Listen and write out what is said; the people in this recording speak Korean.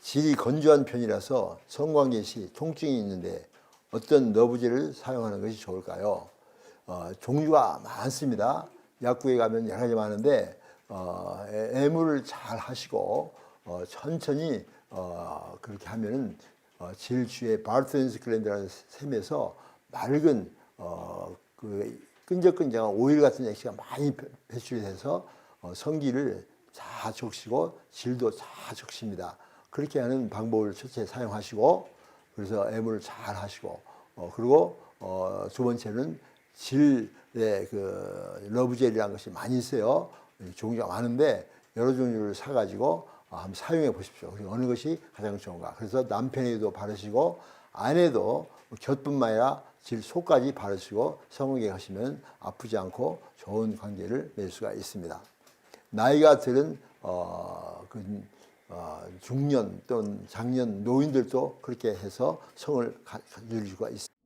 질이 건조한 편이라서 성관계 시 통증이 있는데 어떤 너브제를 사용하는 것이 좋을까요? 어, 종류가 많습니다. 약국에 가면 여러 가지 많은데 어, 애- 애물을 잘 하시고 어, 천천히 어, 그렇게 하면은 어, 질 주에 바르토니스 글랜드라는 샘에서 맑은 어, 그 끈적끈적한 오일 같은 액체가 많이 배- 배출이 돼서 어, 성기를 잘 적시고 질도 잘 적십니다. 그렇게 하는 방법을 첫째 사용하시고 그래서 애물을 잘 하시고 어, 그리고 어, 두 번째는 질의 그 러브젤이라는 것이 많이 있어요. 종류가 많은데 여러 종류를 사가지고 어, 한번 사용해 보십시오. 그리고 어느 것이 가장 좋은가. 그래서 남편에도 바르시고 아내도 곁뿐만 아니라 질 속까지 바르시고 성관계 하시면 아프지 않고 좋은 관계를 맺을 수가 있습니다. 나이가 들은 어, 그, 어, 중년 또는 장년 노인들도 그렇게 해서 성을 가- 누릴 수가 있습니다.